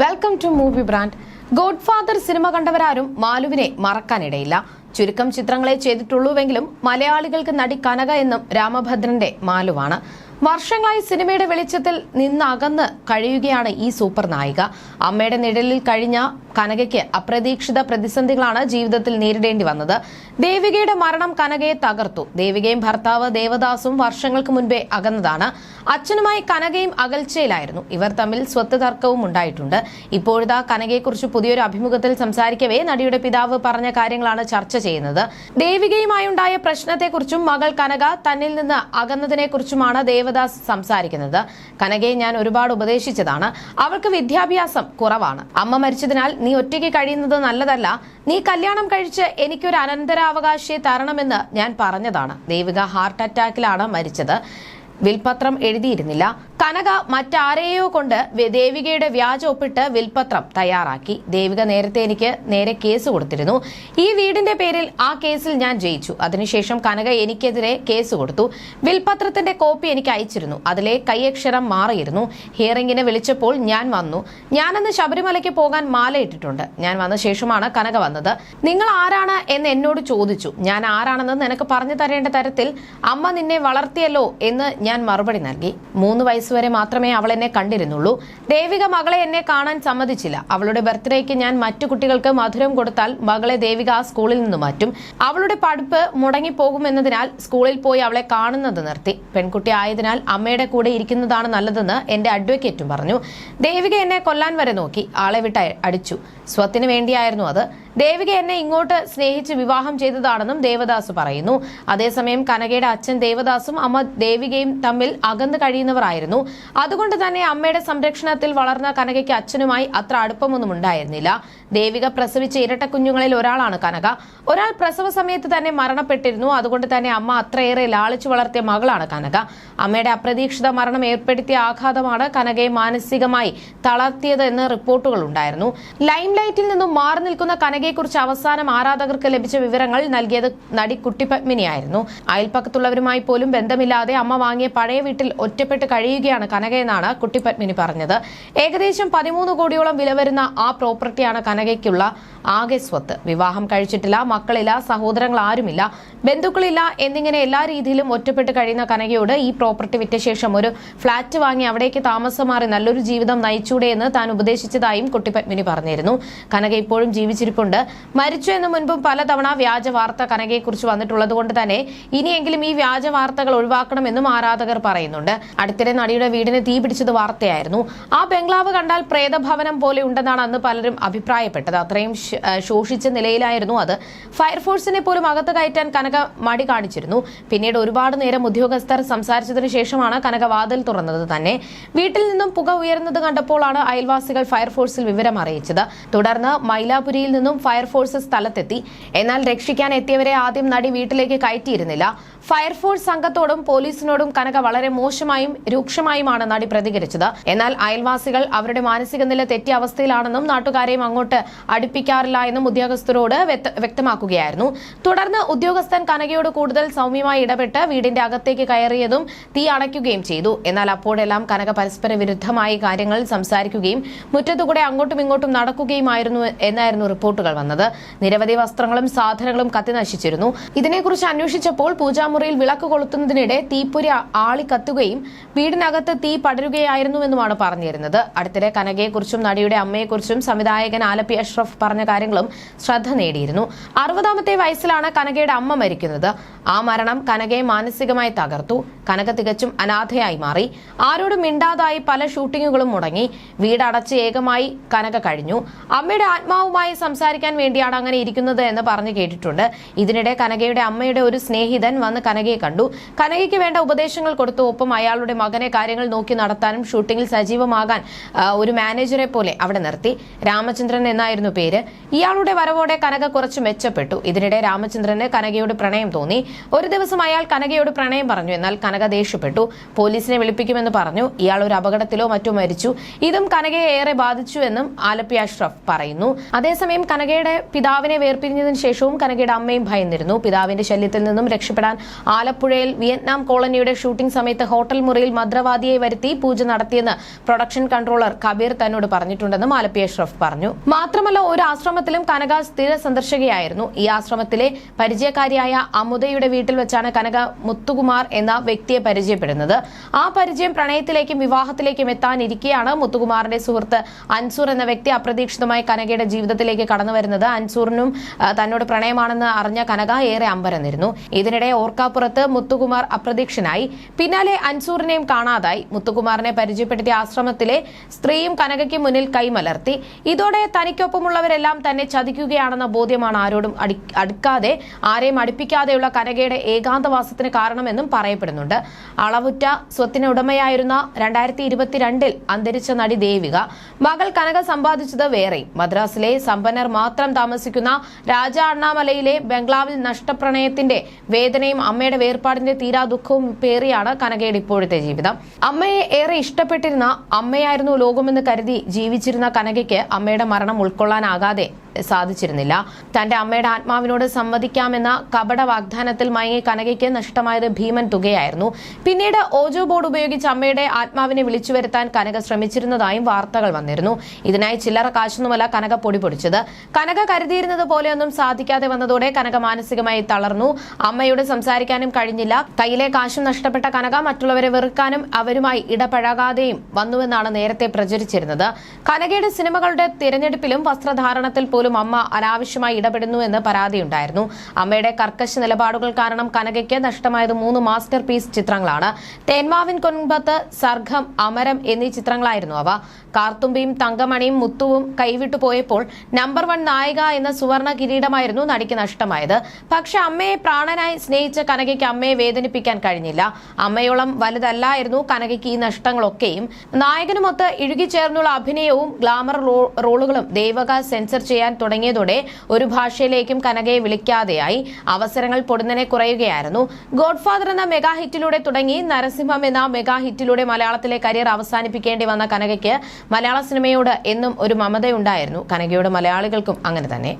Welcome to movie brand Godfather cinema കണ്ടവരാരും മാലുവിനെ മറക്കാനിടയില്ല. ചുരുക്കം ചിത്രങ്ങളെ ചെയ്തിട്ടുള്ളൂവെങ്കിലും മലയാളികൾക്ക് നടി കനക എന്നും രാമഭദ്രന്റെ മാലുവാണ്. വർഷങ്ങളായി സിനിമയുടെ വെളിച്ചത്തിൽ നിന്നകന്ന് കഴിയുകയാണ് ഈ സൂപ്പർ നായിക. അമ്മയുടെ നിഴലിൽ കഴിഞ്ഞ കനകയ്ക്ക് അപ്രതീക്ഷിത പ്രതിസന്ധികളാണ് ജീവിതത്തിൽ നേരിടേണ്ടി വന്നത്. ദേവികയുടെ മരണം കനകയെ തകർത്തു. ദേവികയും ഭർത്താവ് ദേവദാസും വർഷങ്ങൾക്ക് മുൻപേ അകന്നതാണ്. അച്ഛനുമായി കനകയും അകൽച്ചയിലായിരുന്നു. ഇവർ തമ്മിൽ സ്വത്ത് തർക്കവും ഉണ്ടായിട്ടുണ്ട്. ഇപ്പോഴത്തെ കനകയെക്കുറിച്ച് പുതിയൊരു അഭിമുഖത്തിൽ സംസാരിക്കവേ നടിയുടെ പിതാവ് പറഞ്ഞ കാര്യങ്ങളാണ് ചർച്ച ചെയ്യുന്നത്. ദേവികയുമായുണ്ടായ പ്രശ്നത്തെക്കുറിച്ചും മകൾ കനക തന്നിൽ നിന്ന് അകന്നതിനെക്കുറിച്ചുമാണ് ദേവദാസ് സംസാരിക്കുന്നത്. കനകയെ ഞാൻ ഒരുപാട് ഉപദേശിച്ചതാണ്. അവൾക്ക് വിദ്യാഭ്യാസം കുറവാണ്. അമ്മ മരിച്ചതിനാൽ നീ ഒറ്റയ്ക്ക് കഴിയുന്നത് നല്ലതല്ല. നീ കല്യാണം കഴിച്ച് എനിക്കൊരു അനന്തരാവകാശിയെ തരണമെന്ന് ഞാൻ പറഞ്ഞതാണ്. ദേവിക ഹാർട്ട് അറ്റാക്കിലാണ് മരിച്ചത്. വിൽപത്രം എഴുതിയിരുന്നില്ല. കനക മറ്റാരെയോ കൊണ്ട് ദേവികയുടെ വ്യാജ ഒപ്പിട്ട് വിൽപത്രം തയ്യാറാക്കി. ദേവിക നേരത്തെ എനിക്ക് നേരെ കേസ് കൊടുത്തിരുന്നു. ഈ വീടിന്റെ പേരിൽ ആ കേസിൽ ഞാൻ ജയിച്ചു. അതിനുശേഷം കനക എനിക്കെതിരെ കേസ് കൊടുത്തു. വിൽപത്രത്തിന്റെ കോപ്പി എനിക്ക് അയച്ചിരുന്നു. അതിലെ കൈയക്ഷരം മാറിയിരുന്നു. ഹിയറിംഗിനെ വിളിച്ചപ്പോൾ ഞാൻ വന്നു. ഞാനന്ന് ശബരിമലയ്ക്ക് പോകാൻ മാലയിട്ടിട്ടുണ്ട്. ഞാൻ വന്ന ശേഷമാണ് കനക വന്നത്. നിങ്ങൾ ആരാണ് എന്ന് എന്നോട് ചോദിച്ചു. ഞാൻ ആരാണെന്ന് നിനക്ക് പറഞ്ഞു തരേണ്ട തരത്തിൽ അമ്മ നിന്നെ വളർത്തിയല്ലോ എന്ന് ഞാൻ മറുപടി നൽകി. മൂന്ന് വയസ്സുവരെ മാത്രമേ അവൾ എന്നെ കണ്ടിരുന്നുള്ളൂ. ദേവിക മകളെ എന്നെ കാണാൻ സമ്മതിച്ചില്ല. അവളുടെ ബർത്ത്ഡേക്ക് ഞാൻ മറ്റു കുട്ടികൾക്ക് മധുരം കൊടുത്താൽ മകളെ ദേവിക ആ സ്കൂളിൽ നിന്ന് മാറ്റും. അവളുടെ പഠിപ്പ് മുടങ്ങിപ്പോകുമെന്നതിനാൽ സ്കൂളിൽ പോയി അവളെ കാണുന്നത് നിർത്തി. പെൺകുട്ടി ആയതിനാൽ അമ്മയുടെ കൂടെ ഇരിക്കുന്നതാണ് നല്ലതെന്ന് എന്റെ അഡ്വക്കേറ്റും പറഞ്ഞു. ദേവിക എന്നെ കൊല്ലാൻ വരെ നോക്കി. ആളെ വിട്ട് അടിച്ചു. സ്വത്തിന് വേണ്ടിയായിരുന്നു അത്. ദേവിക എന്നെ ഇങ്ങോട്ട് സ്നേഹിച്ച് വിവാഹം ചെയ്തതാണെന്നും ദേവദാസ് പറയുന്നു. അതേസമയം കനകയുടെ അച്ഛൻ ദേവദാസും അമ്മ ദേവികയും തമ്മിൽ അകന്നു കഴിയുന്നവരായിരുന്നു. അതുകൊണ്ട് തന്നെ അമ്മയുടെ സംരക്ഷണത്തിൽ വളർന്ന കനകയ്ക്ക് അച്ഛനുമായി അത്ര അടുപ്പമൊന്നും ഉണ്ടായിരുന്നില്ല. ദേവിക പ്രസവിച്ച ഇരട്ട കുഞ്ഞുങ്ങളിൽ ഒരാളാണ് കനക. ഒരാൾ പ്രസവ സമയത്ത് തന്നെ മരണപ്പെട്ടിരുന്നു. അതുകൊണ്ട് തന്നെ അമ്മ അത്രയേറെ ലാളിച്ചു വളർത്തിയ മകളാണ് കനക. അമ്മയുടെ അപ്രതീക്ഷിത മരണം ഏർപ്പെടുത്തിയ ആഘാതമാണ് കനകയെ മാനസികമായി തളർത്തിയത് എന്ന് റിപ്പോർട്ടുകൾ ഉണ്ടായിരുന്നു. ലൈംലൈറ്റിൽ നിന്നും മാറി നിൽക്കുന്ന കനകയെക്കുറിച്ച് അവസാനം ആരാധകർക്ക് ലഭിച്ച വിവരങ്ങൾ നൽകിയത് നടി കുട്ടിപത്മിനിയായിരുന്നു. അയൽപ്പക്കത്തുള്ളവരുമായി പോലും ബന്ധമില്ലാതെ അമ്മ വാങ്ങിയ പഴയ വീട്ടിൽ ഒറ്റപ്പെട്ട് കഴിയുകയാണ് കനകയെന്നാണ് കുട്ടിപത്മിനി പറഞ്ഞത്. ഏകദേശം പതിമൂന്ന് കോടിയോളം വില വരുന്ന ആ പ്രോപ്പർട്ടിയാണ് കനകയ്ക്കുള്ള ആകെ സ്വത്ത്. വിവാഹം കഴിച്ചിട്ടില്ല മക്കളില്ല സഹോദരങ്ങൾ ആരുമില്ല ബന്ധുക്കളില്ല എന്നിങ്ങനെ എല്ലാ രീതിയിലും ഒറ്റപ്പെട്ട് കഴിയുന്ന കനകയോട് ഈ പ്രോപ്പർട്ടി വിറ്റ ശേഷം ഒരു ഫ്ളാറ്റ് വാങ്ങി അവിടേക്ക് താമസം മാറി നല്ലൊരു ജീവിതം നയിച്ചൂടെ എന്ന് താൻ ഉപദേശിച്ചതായും കുട്ടിപത്മിനി പറഞ്ഞിരുന്നു. കനക ഇപ്പോഴും ജീവിച്ചിരിപ്പുണ്ട്. മരിച്ചു എന്ന് മുൻപും പലതവണ വ്യാജ വാർത്ത കനകയെക്കുറിച്ച് വന്നിട്ടുള്ളത് കൊണ്ട് തന്നെ ഇനിയെങ്കിലും ഈ വ്യാജ വാർത്തകൾ ഒഴിവാക്കണമെന്നും ആരാധകർ പറയുന്നുണ്ട്. അടുത്തിടെ നടിയുടെ വീടിന് തീ പിടിച്ചത് വാർത്തയായിരുന്നു. ആ ബംഗ്ലാവ് കണ്ടാൽ പ്രേതഭവനം പോലെ ഉണ്ടെന്നാണ് അന്ന് പലരും അഭിപ്രായപ്പെട്ടത്. അത്രയും ശോഷിച്ച നിലയിലായിരുന്നു അത്. ഫയർഫോഴ്സിനെ പോലും അകത്ത് കയറ്റാൻ കനക മടി കാണിച്ചിരുന്നു. പിന്നീട് ഒരുപാട് നേരം ഉദ്യോഗസ്ഥർ സംസാരിച്ചതിനു ശേഷമാണ് കനക വാതിൽ തുറന്നത് തന്നെ. വീട്ടിൽ നിന്നും പുക ഉയർന്നത് കണ്ടപ്പോഴാണ് അയൽവാസികൾ ഫയർഫോഴ്സിൽ വിവരം അറിയിച്ചത്. തുടർന്ന് മൈലാപുരിയിൽ നിന്നും ഫയർഫോഴ്സ് സ്ഥലത്തെത്തി. എന്നാൽ രക്ഷിക്കാൻ എത്തിയവരെ ആദ്യം നടി വീട്ടിലേക്ക് കയറ്റിയിരുന്നില്ല. ഫയർഫോഴ്സ് സംഘത്തോടും പോലീസിനോടും കനക വളരെ മോശമായും രൂക്ഷമായുമാണ് നടി പ്രതികരിച്ചത്. എന്നാൽ അയൽവാസികൾ അവരുടെ മാനസിക നില തെറ്റിയ അവസ്ഥയിലാണെന്നും നാട്ടുകാരെയും അങ്ങോട്ട് അടുപ്പിക്കാറില്ല എന്നും ഉദ്യോഗസ്ഥരോട് വ്യക്തമാക്കുകയായിരുന്നു. തുടർന്ന് ഉദ്യോഗസ്ഥൻ കനകയോട് കൂടുതൽ സൗമ്യമായി ഇടപെട്ട് വീടിന്റെ അകത്തേക്ക് കയറിയതും തീ അണയ്ക്കുകയും ചെയ്തു. എന്നാൽ അപ്പോഴെല്ലാം കനക പരസ്പര വിരുദ്ധമായി കാര്യങ്ങൾ സംസാരിക്കുകയും മുറ്റത്തുകൂടെ അങ്ങോട്ടും ഇങ്ങോട്ടും നടക്കുകയുമായിരുന്നു എന്നായിരുന്നു റിപ്പോർട്ടുകൾ വന്നത്. നിരവധി വസ്ത്രങ്ങളും സാധനങ്ങളും കത്തിനശിച്ചിരുന്നു. ഇതിനെക്കുറിച്ച് അന്വേഷിച്ചപ്പോൾ പൂജാമുറിയിൽ വിളക്ക് കൊളുത്തുന്നതിനിടെ ആളി കത്തുകയും വീടിനകത്ത് തീ പടരുകയായിരുന്നുവെന്നുമാണ് പറഞ്ഞിരുന്നത്. അടുത്തിടെ കനകയെക്കുറിച്ചും നടിയുടെ അമ്മയെക്കുറിച്ചും സംവിധായകൻ ആലപ്പി അഷ്റഫ് പറഞ്ഞ കാര്യങ്ങളും ശ്രദ്ധ നേടിയിരുന്നു. അറുപതാമത്തെ വയസ്സിലാണ് കനകയുടെ അമ്മ മരിക്കുന്നത്. ആ മരണം കനകയെ മാനസികമായി തകർത്തു. കനക തികച്ചും അനാഥയായി മാറി. ആരോടും മിണ്ടാതായി പല ഷൂട്ടിങ്ങുകളും മുടങ്ങി. വീടടച്ച് ഏകമായി കനക കഴിഞ്ഞു. അമ്മയുടെ ആത്മാവുമായി സംസാരിക്കാൻ വേണ്ടിയാണ് അങ്ങനെ ഇരിക്കുന്നത് എന്ന് പറഞ്ഞു കേട്ടിട്ടുണ്ട്. ഇതിനിടെ കനകയുടെ അമ്മയുടെ ഒരു സ്നേഹിതൻ വന്ന് കനകയെ കണ്ടു. കനകയ്ക്ക് വേണ്ട ഉപദേശങ്ങൾ കൊടുത്തു. ഒപ്പം അയാളുടെ മകനെ കാര്യങ്ങൾ നോക്കി നടത്താനും ഷൂട്ടിംഗിൽ സജീവമാകാൻ ഒരു മാനേജറെ പോലെ അവിടെ നിർത്തി. രാമചന്ദ്രൻ എന്നായിരുന്നു പേര്. ഇയാളുടെ വരവോടെ കനക കുറച്ച് മെച്ചപ്പെട്ടു. ഇതിനിടെ രാമചന്ദ്രന് കനകയോട് പ്രണയം തോന്നി. ഒരു ദിവസം അയാൾ കനകയോട് പ്രണയം പറഞ്ഞു. എന്നാൽ കനക ദേഷ്യപ്പെട്ടു. പോലീസിനെ വിളിപ്പിക്കുമെന്ന് പറഞ്ഞു. ഇയാൾ ഒരു അപകടത്തിലോ മറ്റോ മരിച്ചു. ഇതും കനകയെ ഏറെ ബാധിച്ചു എന്നും ആലപ്പി അഷ്റഫ് പറയുന്നു. അതേസമയം കനകയുടെ പിതാവിനെ വേർപിരിഞ്ഞതിനു ശേഷവും കനകയുടെ അമ്മയും ഭയന്നിരുന്നു. പിതാവിന്റെ ശല്യത്തിൽ നിന്നും രക്ഷപ്പെടാൻ ആലപ്പുഴയിൽ വിയറ്റ്നാം കോളനിയുടെ ഷൂട്ടിംഗ് സമയത്ത് ഹോട്ടൽ മുറിയിൽ മദ്രവാദിയെ വരുത്തി പൂജ നടത്തിയെന്ന് പ്രൊഡക്ഷൻ കൺട്രോളർ കബീർ തന്നോട് പറഞ്ഞിട്ടുണ്ടെന്നും ആലപ്പി അഷ്റഫ് പറഞ്ഞു. മാത്രമല്ല ഒരു ആശ്രമത്തിലും കനക സ്ഥിര സന്ദർശകയായിരുന്നു. ഈ ആശ്രമത്തിലെ പരിചയക്കാരിയായ അമുദയുടെ വീട്ടിൽ വെച്ചാണ് കനക മുത്തുകുമാർ എന്ന വ്യക്തിയെ പരിചയപ്പെടുന്നത്. ആ പരിചയം പ്രണയത്തിലേക്കും വിവാഹത്തിലേക്കും എത്താനിരിക്കെയാണ് മുത്തുകുമാറിന്റെ സുഹൃത്ത് അൻസൂർ എന്ന വ്യക്തി അപ്രതീക്ഷിതമായി കനകയുടെ ജീവിതത്തിലേക്ക് കടന്നു വരുന്നത് അൻസൂറിനും തന്നോട് പ്രണയമാണെന്ന് അറിഞ്ഞ കനക ഏറെ അമ്പരന്നിരുന്നു. ഇതിനിടെ ഓർക്കാപ്പുറത്ത് മുത്തുകുമാർ അപ്രതീക്ഷനായി പിന്നാലെ അൻസൂറിനെയും കാണാതായി. മുത്തുകുമാറിനെ പരിചയപ്പെടുത്തിയ ആശ്രമത്തിലെ സ്ത്രീയും കനകയ്ക്ക് മുന്നിൽ കൈമലർത്തി. ഇതോടെ തനിക്കൊപ്പമുള്ളവരെല്ലാം തന്നെ ചതിക്കുകയാണെന്ന ബോധ്യമാണ് ആരോടും അടുക്കാതെ ആരെയും അടുപ്പിക്കാതെയുള്ള കനകയുടെ ഏകാന്തവാസത്തിന് കാരണമെന്നും പറയപ്പെടുന്നുണ്ട്. അളവുറ്റ സ്വത്തിന് ഉടമയായിരുന്ന രണ്ടായിരത്തി ഇരുപത്തിരണ്ടിൽ അന്തരിച്ച നടി ദേവിക. മകൾ കനക സമ്പാദിച്ചത് വേറെ മദ്രാസിലെ സമ്പന്നർ മാത്രം താമസിക്കുന്ന രാജ അണ്ണാമലയിലെ ബംഗ്ലാവിൽ നഷ്ടപ്രണയത്തിന്റെ വേദനയും അമ്മയുടെ വേർപാടിന്റെ തീരാ ദുഃഖവും പേറിയാണ് കനകയുടെ ഇപ്പോഴത്തെ ജീവിതം. അമ്മയെ ഏറെ ഇഷ്ടപ്പെട്ടിരുന്ന അമ്മയായിരുന്നു ലോകമെന്ന് കരുതി ജീവിച്ചിരുന്ന കനകയ്ക്ക് അമ്മയുടെ മരണം ഉൾക്കൊള്ളാനാകാതെ സാധിച്ചിരുന്നില്ല. തന്റെ അമ്മയുടെ ആത്മാവിനോട് സംവദിക്കാമെന്ന കപട വാഗ്ദാനത്തിൽ മയങ്ങി കനകയ്ക്ക് നഷ്ടമായത് ഭീമൻ തുകയായിരുന്നു. പിന്നീട് ഓജോ ബോർഡ് ഉപയോഗിച്ച് അമ്മയുടെ ആത്മാവിനെ വിളിച്ചു വരുത്താൻ കനക ശ്രമിച്ചിരുന്നതായും വാർത്തകൾ വന്നിരുന്നു. ഇതിനായി ചില്ലറ കാശൊന്നുമല്ല കനക പൊടി പൊടിച്ചത്. കനക കരുതിയിരുന്നത് പോലെയൊന്നും സാധിക്കാതെ വന്നതോടെ കനക മാനസികമായി തളർന്നു. അമ്മയോട് സംസാരിക്കാനും കഴിഞ്ഞില്ല. കയ്യിലെ കാശും നഷ്ടപ്പെട്ട കനക മറ്റുള്ളവരെ വെറുക്കാനും അവരുമായി ഇടപഴകാതെയും വന്നുവെന്നാണ് നേരത്തെ പ്രചരിച്ചിരുന്നത്. കനകയുടെ സിനിമകളുടെ തിരഞ്ഞെടുപ്പിലും വസ്ത്രധാരണത്തിൽ പോലും അമ്മ അനാവശ്യമായി ഇടപെടുന്നു എന്ന് പരാതിയുണ്ടായിരുന്നു. അമ്മയുടെ കർക്കശ നിലപാടുകൾ കാരണം കനകയ്ക്ക് നഷ്ടമായത് മൂന്ന് മാസ്റ്റർ പീസ് ചിത്രങ്ങളാണ്. തേന്മാവിൻ കൊൻപത്ത് സർഗം അമരം എന്നീ ചിത്രങ്ങളായിരുന്നു അവ. കാർത്തുമ്പിയും തങ്കമണിയും മുത്തുവും കൈവിട്ടു പോയപ്പോൾ നമ്പർ വൺ നായിക എന്ന സുവർണ കിരീടമായിരുന്നു നടിക്ക് നഷ്ടമായത്. പക്ഷെ അമ്മയെ പ്രാണനായി സ്നേഹിച്ച കനകയ്ക്ക് അമ്മയെ വേദനിപ്പിക്കാൻ കഴിഞ്ഞില്ല. അമ്മയോളം വലുതല്ലായിരുന്നു കനകയ്ക്ക് ഈ നഷ്ടങ്ങളൊക്കെയും. നായകനുമൊത്ത് ഇഴുകിച്ചേർന്നുള്ള അഭിനയവും ഗ്ലാമർ റോളുകളും ദേവക സെൻസർ ചെയ്യാൻ തുടങ്ങിയതോടെ ഒരു ഭാഷയിലേക്കും കനകയെ വിളിക്കാതെയായി അവസരങ്ങൾ പൊടുന്നനെ കുറയുകയായിരുന്നു. ഗോഡ്ഫാദർ എന്ന മെഗാ ഹിറ്റിലൂടെ തുടങ്ങി നരസിംഹം എന്ന മെഗാ ഹിറ്റിലൂടെ മലയാളത്തിലെ കരിയർ അവസാനിപ്പിക്കേണ്ടി വന്ന കനകയ്ക്ക് മലയാള സിനിമയോട് എന്നും ഒരു മമതയുണ്ടായിരുന്നു. കനകയോട് മലയാളികൾക്കും അങ്ങനെ തന്നെ.